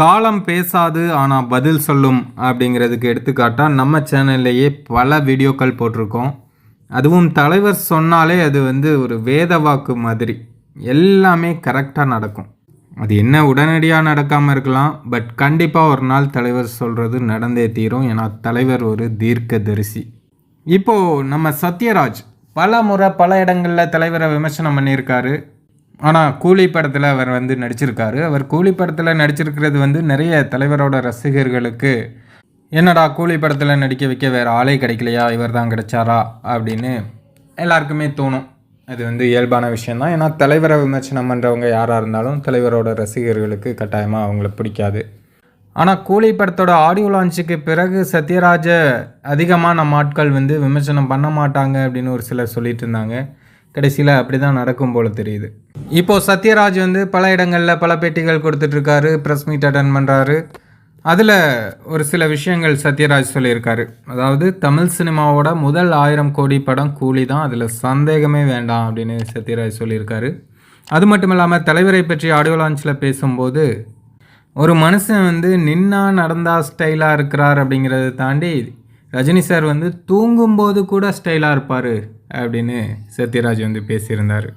காலம் பேசாது ஆனால் பதில் சொல்லும் அப்படிங்கிறதுக்கு எடுத்துக்காட்டாக நம்ம சேனல்லையே பல வீடியோக்கள் போட்டிருக்கோம். அதுவும் தலைவர் சொன்னாலே அது வந்து ஒரு வேத வாக்கு மாதிரி. எல்லாமே கரெக்டாக நடக்கும். அது என்ன உடனடியாக நடக்காமல் இருக்கலாம் பட் கண்டிப்பாக ஒரு நாள் தலைவர் சொல்கிறது நடந்தே தீரும். ஏன்னா தலைவர் ஒரு தீர்க்கதரிசி. இப்போது நம்ம சத்யராஜ் பல முறை பல இடங்களில் தலைவரை விமர்சனம் பண்ணியிருக்காரு. ஆனால் கூலி படத்தில் அவர் வந்து நடிச்சிருக்காரு. அவர் கூலி படத்தில் நடிச்சிருக்கிறது வந்து நிறைய தலைவரோட ரசிகர்களுக்கு என்னடா கூலி படத்தில் நடிக்க வைக்க வேறு ஆளே கிடைக்கலையா? இவர் தான் கிடைச்சாரா? அப்படின்னு எல்லாருக்குமே தோணும். அது வந்து இயல்பான விஷயந்தான் ஏன்னா தலைவரை விமர்சனம் பண்ணுறவங்க யாராக இருந்தாலும் தலைவரோட ரசிகர்களுக்கு கட்டாயமாக அவங்கள பிடிக்காது. ஆனால் கூலி படத்தோட ஆடியோ லான்ச்சுக்கு பிறகு சத்யராஜ அதிகமாக நம்ம ஆட்கள் வந்து விமர்சனம் பண்ண மாட்டாங்க அப்படின்னு ஒரு சிலர் சொல்லிட்டு இருந்தாங்க. கடைசியில் அப்படி தான் நடக்கும் போல் தெரியுது. இப்போது சத்யராஜ் வந்து பல இடங்களில் பல பேட்டிகள் கொடுத்துட்ருக்காரு ப்ரெஸ் மீட் அட்டன் பண்ணுறாரு அதில் ஒரு சில விஷயங்கள் சத்யராஜ் சொல்லியிருக்காரு. அதாவது தமிழ் சினிமாவோட முதல் ஆயிரம் கோடி படம் கூலி தான் அதில் சந்தேகமே வேண்டாம் அப்படின்னு சத்யராஜ் சொல்லியிருக்காரு. அது மட்டும் இல்லாமல் தலைவரை பற்றி ஆடியோ லான்ச்சில் பேசும்போது ஒரு மனுஷன் வந்து நின்னா நடந்தா ஸ்டைலாக இருக்கிறார் அப்படிங்கிறத தாண்டி ரஜினி சார் வந்து தூங்கும்போது கூட ஸ்டைலாக இருப்பார் அப்படின்னு சத்யராஜ் வந்து பேசியிருந்தார்.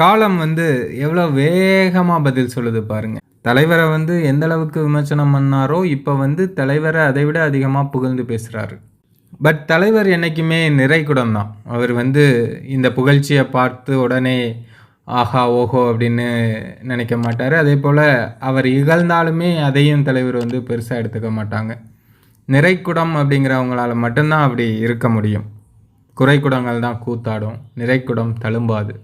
காலம் வந்து எவ்வளோ வேகமாக பதில் சொல்லுது பாருங்க. தலைவரை வந்து எந்த அளவுக்கு விமர்சனம் பண்ணாரோ இப்போ வந்து தலைவரை அதை விட அதிகமாக புகழ்ந்து பேசுகிறாரு பட் தலைவர் என்றைக்குமே நிறைகுடம் தான். அவர் வந்து இந்த புகழ்ச்சியை பார்த்து உடனே ஆஹா ஓஹோ அப்படின்னு நினைக்க மாட்டார். அதே போல் அவர் இகழ்ந்தாலுமே அதையும் தலைவர் வந்து பெருசாக எடுத்துக்க மாட்டாங்க. நிறைக்குடம் அப்படிங்கிறவங்களால மட்டும்தான் அப்படி இருக்க முடியும். குறைக்குடங்கள் தான் கூத்தாடும். நிறைக்குடம் தழும்பாது.